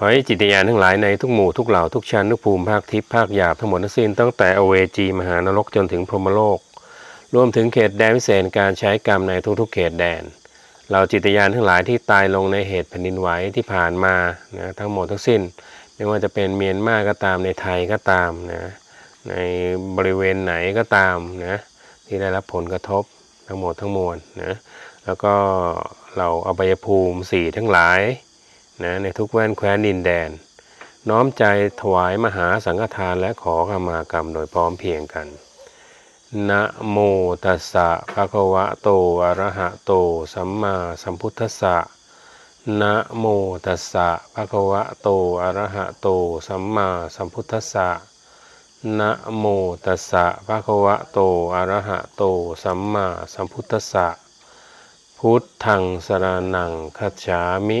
ขอให้จิตญาณทั้งหลายในทุกหมู่ทุกเหล่าทุกชั้นทุกภูมิภาคทิพย์ภาคหยาบทั้งหมดทั้งสิ้นตั้งแต่อเวจีมหานรกจนถึงพรหมโลก รวมถึงเขตแดนพิเศษการใช้กรรมในทุกๆเขตแดนเราจิตญาณทั้งหลายที่ตายลงในเหตุแผ่นดินไหวที่ผ่านมานะทั้งหมดทั้งสิ้น ไม่ว่าจะเป็นเมียนมาก็ตามในไทยก็ตามนะในบริเวณไหนก็ตามนะที่ได้รับผลกระทบทั้งหมดทั้งมวลนะแล้วก็เราอบายภูมิสี่ทั้งหลาย นะในทุกแว่นแคว้นดินแดน น้อมใจถวายมหาสังฆทานและขอขมากรรมโดยพร้อมเพียงกันนะโมตัสสะภะคะวะโตอะระหะโต สัมมาสัมพุทธัสสะนะโมตัสสะภะคะวะโตอะระหะโต สัมมาสัมพุทธัสสะนะโมตัสสะภะคะวะโตอะระหะโต สัมมาสัมพุทธัสสะพุทธังสรณังคัจฉามิ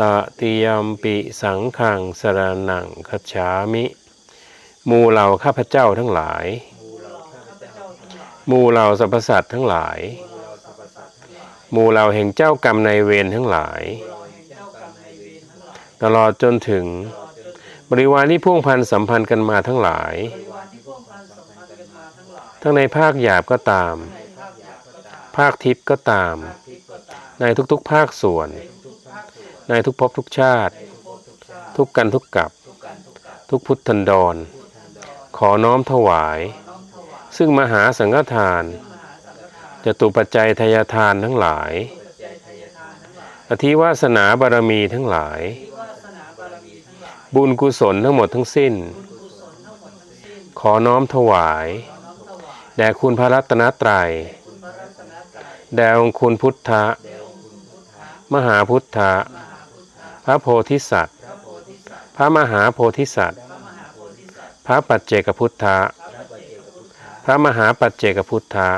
ตติยมปิสังฆังสรณังคัจฉามิ มูเหล่าข้าพเจ้าทั้งหลาย มูเหล่าสรรพสัตว์ทั้งหลาย มูเหล่าแห่งเจ้ากรรมในเวรทั้งหลาย ตลอดจนถึง บริวารที่พ่วงพันสัมพันธ์กันมาทั้งหลาย ทั้งในภาคหยาบก็ตาม ภาคทิพย์ก็ตาม ในทุกๆภาคส่วน ในทุกภพทุกชาติ ทุกกันทุกกับทุกพุทธันดร ขอน้อมถวาย ซึ่งมหาสังฆทานจะตุปัจจัยทายทานทั้งหลาย อธิวาสนาบารมีทั้งหลาย บุญกุศลทั้งหมดทั้งสิ้น ขอน้อมถวาย แด่คุณพระรัตนตรัย แด่องคุณพุทธะ มหาพุทธะ ระโพธิสัตว์ พระมหาโพธิสัตว์ พระปัจเจกพุทธะ พระมหาปัจเจกพุทธะ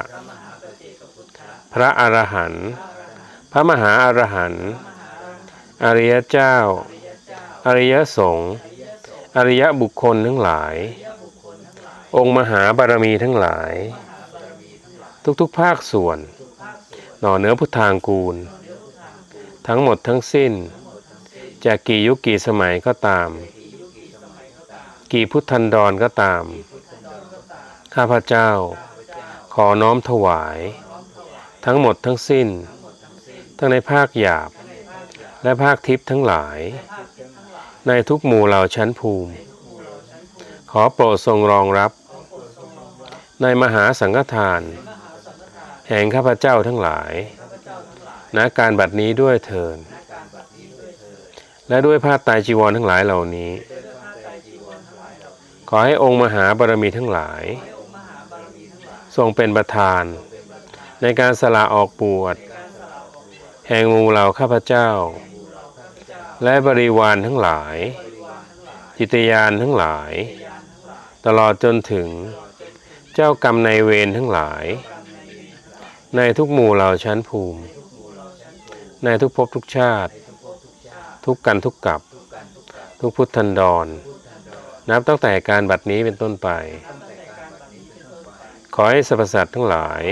พระอรหันต์ พระมหาอรหันต์ อริยเจ้า อริยสงฆ์ อริยบุคคลทั้งหลาย องค์มหาบารมีทั้งหลาย ทุกๆภาคส่วน หน่อเนื้อพุทธางกูล ทั้งหมดทั้งสิ้น จากกี่ยุคกี่สมัยก็ตาม กี่พุทธันดรก็ตาม ข้าพเจ้า ขอน้อมถวาย ทั้งหมดทั้งสิ้น ทั้งในภาคหยาบ และภาคทิพย์ทั้งหลาย ในทุกหมู่เหล่าชั้นภูมิ ขอโปรดทรงรองรับ ในมหาสังฆทาน แห่งข้าพเจ้าทั้งหลายณการบัดนี้ด้วยเถิน และด้วยผ้าไตรจีวรทั้งหลายเหล่านี้ ขอให้องค์มหาบารมีทั้งหลาย ทรงเป็นประธาน ในการสละออกปวดแห่งหมู่เหล่าข้าพเจ้า และบริวารทั้งหลาย จิตยานทั้งหลาย ตลอดจนถึงเจ้ากรรมในเวรทั้งหลาย ในทุกหมู่เหล่าชั้นภูมิ ในทุกภพทุกชาติ ทุกกันทุกกับ ทุกพุทธันดร นับตั้งแต่การบัดนี้เป็นต้นไป ขอให้สรรพสัตว์ทั้งหลาย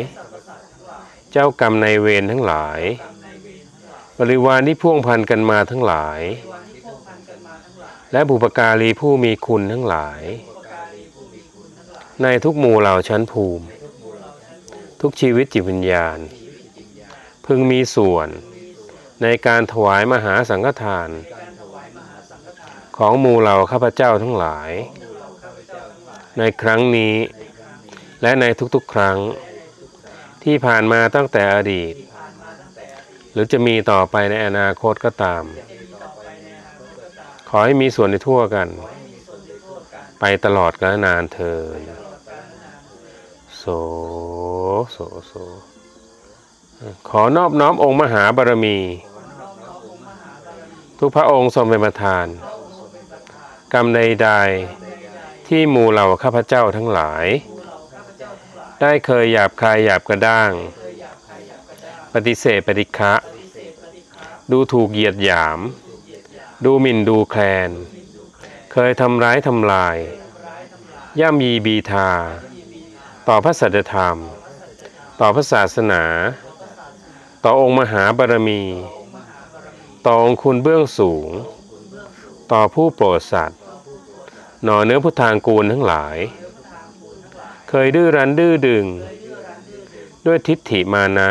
เจ้ากรรมในเวรทั้งหลาย บริวารที่พ่วงพันกันมาทั้งหลาย และบุปการีผู้มีคุณทั้งหลาย ในทุกหมู่เหล่าชั้นภูมิ ทุกชีวิตจิตวิญญาณ พึงมีส่วน ในการถวายมหาสังฆทาน ของหมู่เหล่าข้าพเจ้าทั้งหลาย ในครั้งนี้ และในทุกๆครั้ง ที่ผ่านมาตั้งแต่อดีต หรือจะมีต่อไปในอนาคตก็ตาม ขอให้มีส่วนในทั่วกัน ไปตลอดกาลนานเทินโสโสโสขอนอบน้อมองค์มหาบารมี ทุกพระองค์ทรงเป็นประธาน กรรมใดๆที่หมู่เหล่าข้าพเจ้าทั้งหลาย ได้เคยหยาบคายหยาบกระด้าง ปฏิเสธปฏิฆะดูถูกเหยียดหยาม ดูหมิ่นดูแคลน เคยทำร้ายทำลาย ย่ำยีบีทา ต่อพระสัจธรรม ต่อพระศาสนา ต่อองค์มหาบารมี ต่อองค์คุณเบื้องสูง ต่อผู้โปรดสัตว์ หน่อเนื้อพุทธางกูลทั้งหลาย เคยดื้อรั้นดื้อดึง ด้วยทิฏฐิมานะ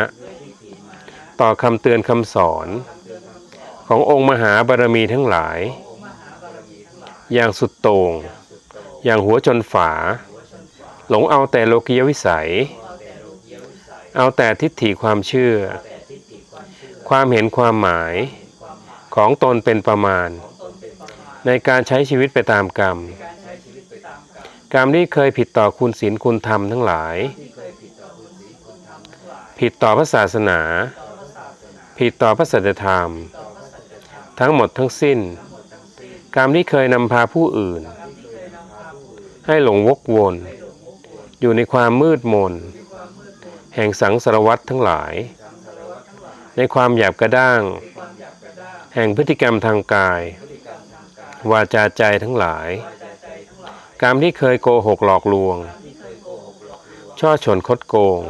ต่อคำเตือนคำสอน ขององค์มหาบารมีทั้งหลาย อย่างสุดโต่งอย่างหัวจนฝา หลงเอาแต่โลกียวิสัย เอาแต่ทิฏฐิความเชื่อ ความเห็นความหมาย ของตนเป็นประมาณ ในการใช้ชีวิตไปตามกรรม กรรมที่เคยผิดต่อคุณศีลคุณธรรมทั้งหลาย ผิดต่อพระศาสนา ผิดต่อพระสัจธรรม ทั้งหมดทั้งสิ้น กรรมที่เคยนำพาผู้อื่น ให้หลงวกวน อยู่ในความมืดมน แห่งสังสารวัตทั้งหลาย ในความหยาบกระด้าง แห่งพฤติกรรมทางกาย วาจาใจทั้งหลาย กรรมที่เคยโกหกหลอกลวง ช่อฉนคดโกง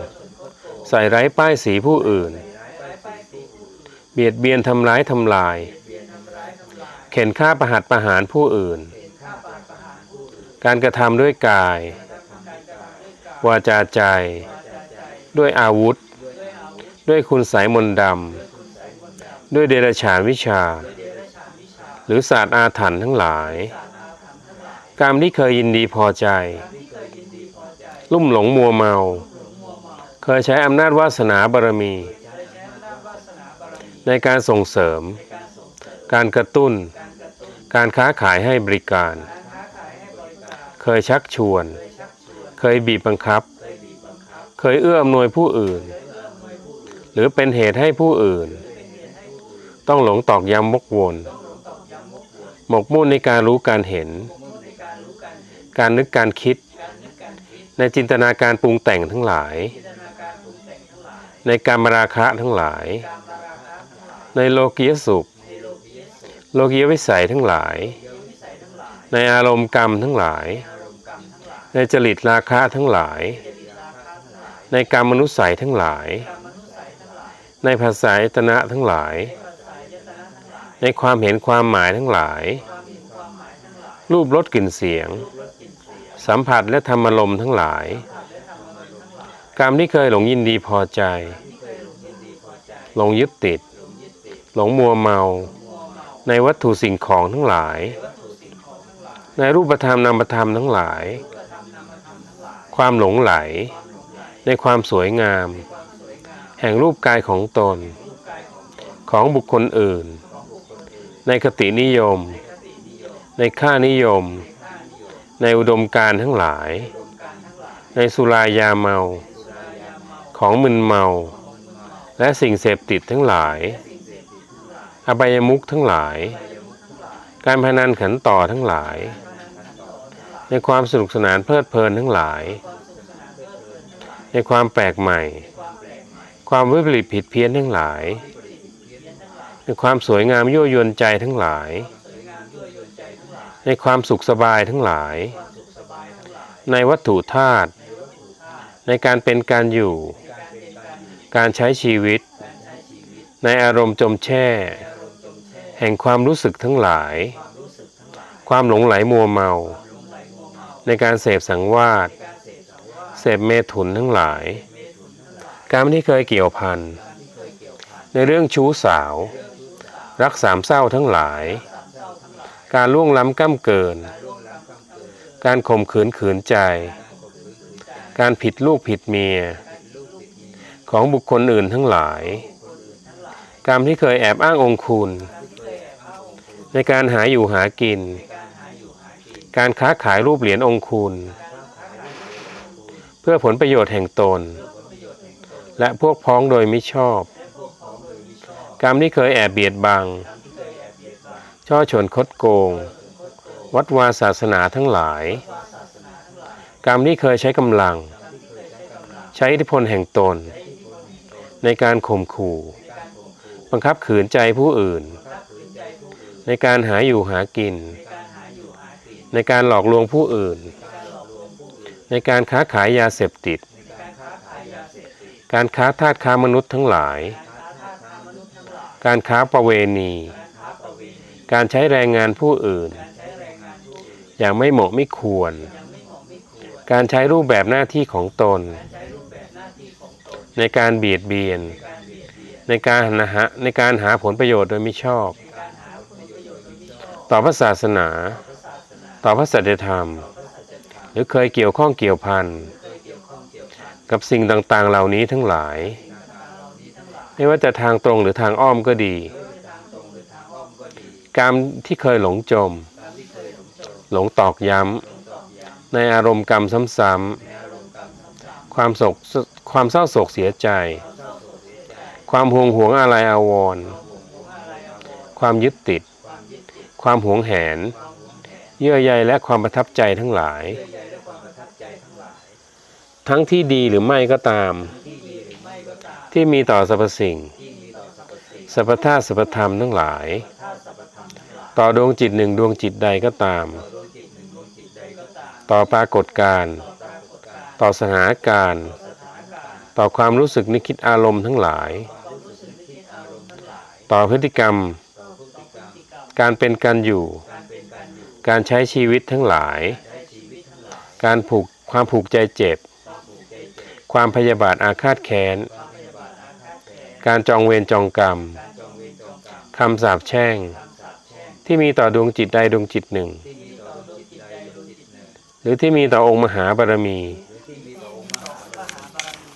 ใส่ไร้ป้ายสีผู้อื่น เบียดเบียนทำร้ายทำลาย เข็นฆ่าประหัตประหารผู้อื่น การกระทำด้วยกาย วาจาใจ ด้วยอาวุธ ด้วยคุณสายมนต์ดำ ด้วยเดรัจฉานวิชา หรือศาสตร์อาถรรพ์ทั้งหลาย กรรมที่เคยยินดีพอใจ ลุ่มหลงมัวเมา เคยใช้อำนาจวาสนาบารมี ในการส่งเสริม การกระตุ้น การค้าขายให้บริการ เคยชักชวน เคยบีบบังคับ เคยเอื้ออำนวยผู้อื่น หรือเป็นเหตุให้ผู้อื่น ต้องหลงตอกย้ำวกวนหมกมุ่นในการรู้การเห็น การนึกการคิด ในจินตนาการปรุงแต่งทั้งหลาย ในการมราคะทั้งหลาย ในโลกียสุข โลกียวิสัยทั้งหลาย ในอารมณ์กรรมทั้งหลาย ในจริตราคะทั้งหลาย ในกรรมมนุษย์ใสทั้งหลาย ในภาษาอายตนะทั้งหลาย ในความเห็นความหมายทั้งหลาย รูปรสกลิ่นเสียง สัมผัสและธรรมลมทั้งหลาย กรรมที่เคยหลงยินดีพอใจ หลงยึดติด หลงมัวเมา ในวัตถุสิ่งของทั้งหลาย ในรูปธรรมนามธรรมทั้งหลาย ความหลงไหล ในความสวยงาม แห่งรูปกายของตน ของบุคคลอื่น ในคตินิยม ในค่านิยม ในอุดมการทั้งหลาย ในสุรายาเมา ของมึนเมา และสิ่งเสพติดทั้งหลาย อบายมุขทั้งหลาย การพนันขันต่อทั้งหลาย ในความสนุกสนานเพลิดเพลินทั้งหลาย ในความแปลกใหม่ ความวิปริตผิดเพี้ยนทั้งหลาย ในความสวยงามยั่วยวนใจทั้งหลาย ในความสุขสบายทั้งหลาย ในวัตถุธาตุในการเป็นการอยู่ การใช้ชีวิต ในอารมณ์จมแช่ แห่งความรู้สึกทั้งหลาย ความหลงไหลมัวเมา ในการเสพสังวาสเสพเมถุนทั้งหลาย การที่เคยเกี่ยวพันในเรื่องชู้สาว รักสามเศร้าทั้งหลาย การล่วงล้ำก้ำเกิน การข่มขืนขืนใจ การผิดลูกผิดเมีย ของบุคคลอื่นทั้งหลาย กรรมที่เคยแอบอ้างองคุณ ในการหาอยู่หากิน การค้าขายรูปเหรียญองคุณ เพื่อผลประโยชน์แห่งตน และพวกพ้องโดยมิชอบ กรรมที่เคยแอบเบียดบัง ช่อชนคดโกง วัดวาศาสนาทั้งหลาย กรรมที่เคยใช้กำลัง ใช้อิทธิพลแห่งตน ในการข่มขู่ บังคับขืนใจผู้อื่น ในการหาอยู่หากิน ในการหลอกลวงผู้อื่น ในการค้าขายยาเสพติด การค้าทาสค้ามนุษย์ทั้งหลาย การค้าประเวณี การใช้แรงงานผู้อื่น อย่างไม่เหมาะไม่ควร การใช้รูปแบบหน้าที่ของตน ในการเบียดเบียน ในการหาในการหาผลประโยชน์โดยไม่ชอบ ต่อพระศาสนา ต่อพระสัจธรรม หรือเคยเกี่ยวข้องเกี่ยวพันกับสิ่งต่างๆเหล่านี้ทั้งหลาย ไม่ว่าจะทางตรงหรือทางอ้อมก็ดี กรรมที่เคยหลงจม หลงตอกย้ำ ในอารมณ์กรรมซ้ำๆความโศกความเศร้าโศกเสียใจ ความห่วงหวงอะไรอาวร ความยึดติด ความหวงแหน เยื่อใยและความประทับใจทั้งหลาย ทั้งที่ดีหรือไม่ก็ตาม ที่มีต่อสรรพสิ่งสรรพธาตุสรรพธรรมทั้งหลาย ต่อดวงจิตหนึ่งดวงจิตใดก็ตาม ต่อปรากฏการณ์ต่อสถานการณ์ ต่อความรู้สึกนึกคิดอารมณ์ทั้งหลาย ต่อพฤติกรรม การเป็นการอยู่ การใช้ชีวิตทั้งหลาย การผูกความผูกใจเจ็บ ความพยาบาทอาฆาตแค้น การจองเวรจองกรรมคำสาปแช่ง ที่มีต่อดวงจิตใดดวงจิตหนึ่ง หรือที่มีต่อองค์มหาบารมี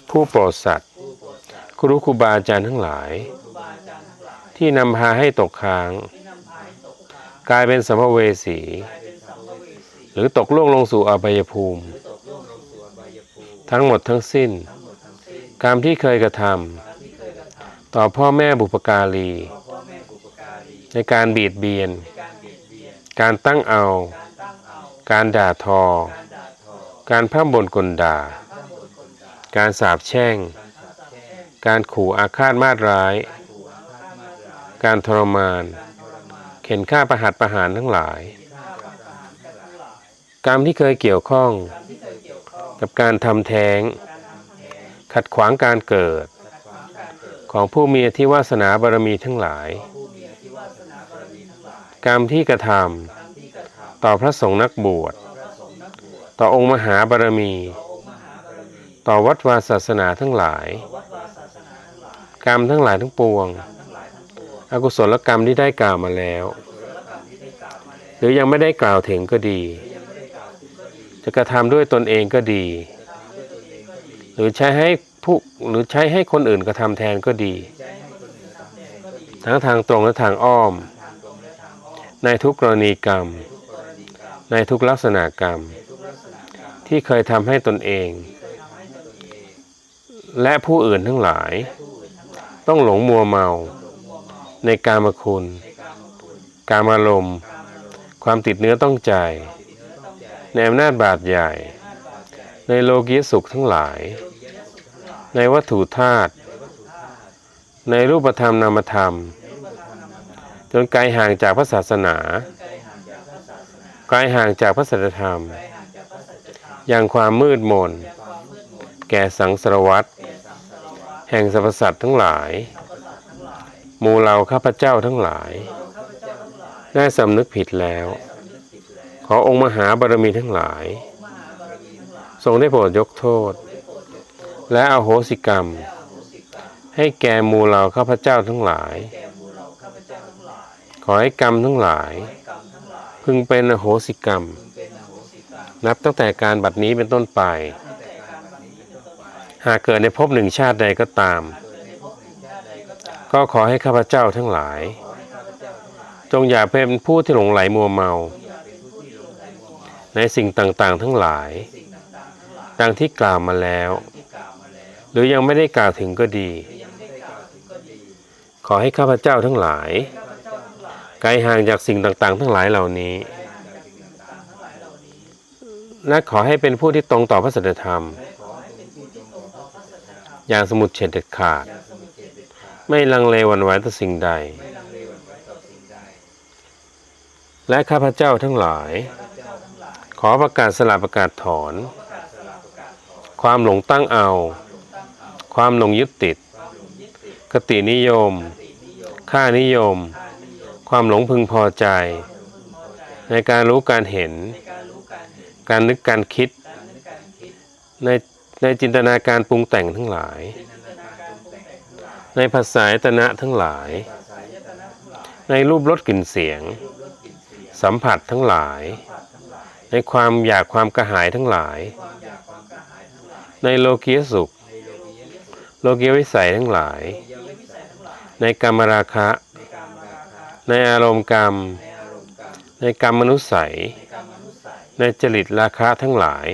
ผู้โปรดสัตว์ครูครูบาอาจารย์ทั้งหลาย ที่นำพาให้ตกค้าง กลายเป็นสัมภเวสี หรือตกล่วงลงสู่อบายภูมิ ทั้งหมดทั้งสิ้น กรรมที่เคยกระทำ ต่อพ่อแม่บุปการี ในการบีดเบียน การตั้งเอา การด่าทอ การพร่ำบ่นกลด่า การสาปแช่ง การขู่อาฆาตมาตร้าย การทรมาน เข็นฆ่าประหัตประหารทั้งหลาย กรรมที่เคยเกี่ยวข้อง กับการทำแท้ง ขัดขวางการเกิด ของผู้มีอธิวาสนาบารมีทั้งหลาย กรรมที่กระทำต่อพระสงฆ์นักบวช ต่อองค์มหาบารมี ต่อวัดวาศาสนาทั้งหลาย กรรมทั้งหลายทั้งปวง อกุศลกรรมที่ได้กล่าวมาแล้ว หรือยังไม่ได้กล่าวถึงก็ดี จะกระทำด้วยตนเองก็ดี หรือใช้ให้ ผู้หรือใช้ให้คนอื่นกระทำแทนก็ดี ทั้งทางตรงและทางอ้อม ในทุกกรณีกรรม ในทุกลักษณะกรรม ที่เคยทำให้ตนเอง และผู้อื่นทั้งหลาย ต้องหลงมัวเมา ในกามคุณ กามารมณ์ ความติดเนื้อต้องใจ ในอำนาจบาดใหญ่ ในโลกียสุขทั้งหลาย ในวัตถุธาตุในรูปธรรมนามธรรม จนไกลห่างจากพระศาสนาไกลห่างจากพระสัจธรรม อย่างความมืดมน แก่สังสารวัตรแห่งสรรพสัตว์ทั้งหลายหมู่เราข้าพเจ้าทั้งหลาย ได้สำนึกผิดแล้ว ขอองค์มหาบารมีทั้งหลาย ทรงได้โปรดยกโทษ และอโหสิกรรม ให้แก่มูเราข้าพเจ้าทั้งหลาย ขอให้กรรมทั้งหลาย พึงเป็นอโหสิกรรม นับตั้งแต่การบัดนี้เป็นต้นไป หากเกิดในภพหนึ่งชาติใดก็ตาม ก็ขอให้ข้าพเจ้าทั้งหลาย จงอย่าเป็นผู้ที่หลงไหลมัวเมา ในสิ่งต่างๆทั้งหลาย ดังที่กล่าวมาแล้ว หรือยังไม่ได้กล่าวถึงก็ดี ขอให้ข้าพเจ้าทั้งหลาย ไกลห่างจากสิ่งต่างๆ ทั้งหลายเหล่านี้ และขอให้เป็นผู้ที่ตรงต่อพระสัจธรรม อย่างสมุดเฉดเด็ดขาด ไม่ลังเลวันไหวต่อสิ่งใด และข้าพเจ้าทั้งหลาย ขอประกาศสละประกาศถอน ความหลงตั้งเอา ความหลงยึดติดกตินิยม ค่านิยม ความหลงพึงพอใจ ในการรู้การเห็น การนึกการคิด ในในจินตนาการปรุงแต่งทั้งหลาย ในภาษาตนะทั้งหลาย ในรูปรสกลิ่นเสียง สัมผัสทั้งหลาย ในความอยากความกระหายทั้งหลาย ในโลกียสุข โลกียวิสัยทั้งหลาย ในกรรมราคะ ในอารมณ์กรรม ในกรรมมนุสัย ในจริตราคะทั้งหลาย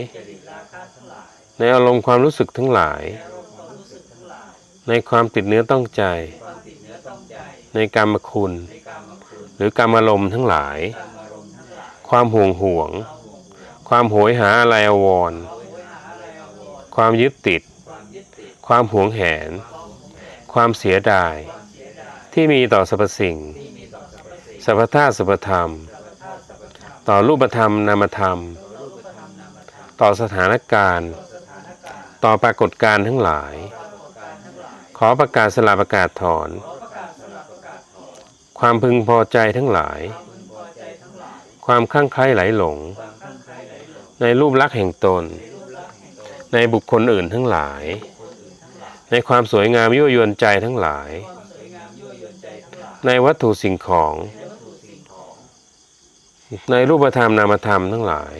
ในอารมณ์ความรู้สึกทั้งหลาย ในความติดเนื้อต้องใจ ในกรรมคุณ หรือกรรมอารมณ์ทั้งหลาย ความห่วงห่วง ความโหยหาอะไรอววรความยึดติด ความหวงแหน ความเสียดาย ที่มีต่อสรรพสิ่งสรรพธาตุสรรพธรรม ต่อรูปธรรมนามธรรม ต่อสถานการณ์ ต่อปรากฏการณ์ทั้งหลาย ขอประกาศสละประกาศถอน ความพึงพอใจทั้งหลาย ความข้างใคล้ไหลหลง ในรูปลักษณ์แห่งตน ในบุคคลอื่นทั้งหลาย ในความสวยงามยั่วยวนใจทั้งหลาย ในวัตถุสิ่งของ ในรูปธรรมนามธรรมทั้งหลาย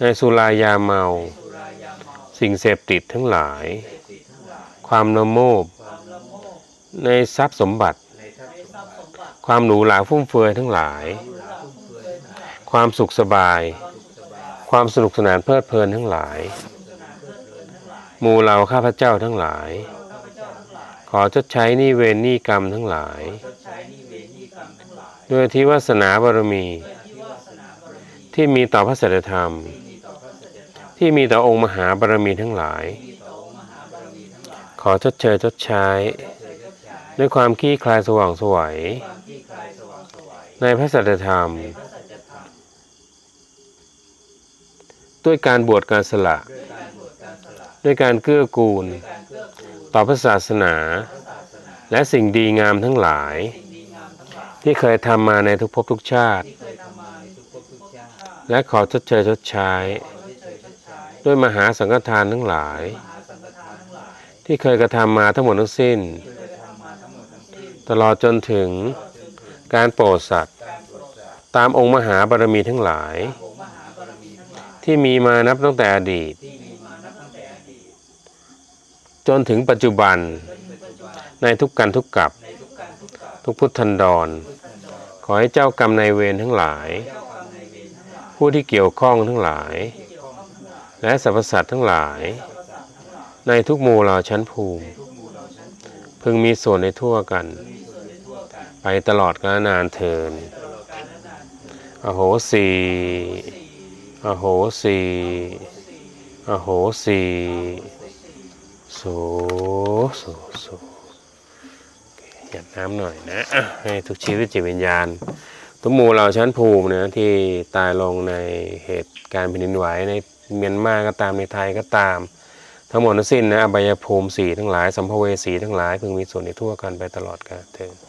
ในสุรายาเมา สิ่งเสพติดทั้งหลาย ความโนโมบ ในทรัพย์สมบัติ ความหรูหราฟุ่มเฟือยทั้งหลาย ความสุขสบาย ความสนุกสนานเพลิดเพลินทั้งหลาย หมู่เราข้าพเจ้าทั้งหลาย ขอชดใช้นี้เวรนี้กรรมทั้งหลาย ด้วยที่วาสนาบารมี ที่มีต่อพระสัจธรรม ที่มีต่อองค์มหาบารมีทั้งหลาย ขอชดเชยชดใช้ ด้วยความขี้คลายสว่างสวย ในพระสัจธรรม ด้วยการบวชการสละ ด้วยการเกื้อกูล ต่อพระศาสนา และสิ่งดีงามทั้งหลาย ที่เคยทำมาในทุกภพทุกชาติ และขอชดเชยชดใช้ ด้วยมหาสังฆทานทั้งหลาย ที่เคยกระทำมาทั้งหมดทั้งสิ้น ตลอดจนถึงการโปรดสัตว์ ตามองค์มหาบารมีทั้งหลาย ที่มีมานับตั้งแต่อดีต จนถึงปัจจุบัน ในทุกกันทุกกับ ทุกพุทธันดร ขอให้เจ้ากรรมนายเวรทั้งหลาย ผู้ที่เกี่ยวข้องทั้งหลาย และสรรพสัตว์ทั้งหลาย ในทุกหมู่เหล่าชั้นภูมิ พึงมีส่วนในทั่วกัน ไปตลอดกาลนานเทินอโหสีอโหสีอโหสี โสโสโสหยัดน้ำหน่อยนะให้ทุกชีวิตจิตวิญญาณ ทุกหมู่เหล่าชั้นภูมินะที่ตายลงในเหตุการณ์แผ่นดินไหวในเมียนมาก็ตามในไทยก็ตาม ทั้งหมดทั้งสิ้นนะอบายภูมิสีทั้งหลายสัมภเวสีทั้งหลายพึงมีส่วนในทั่วกันไปตลอดกาลเทอ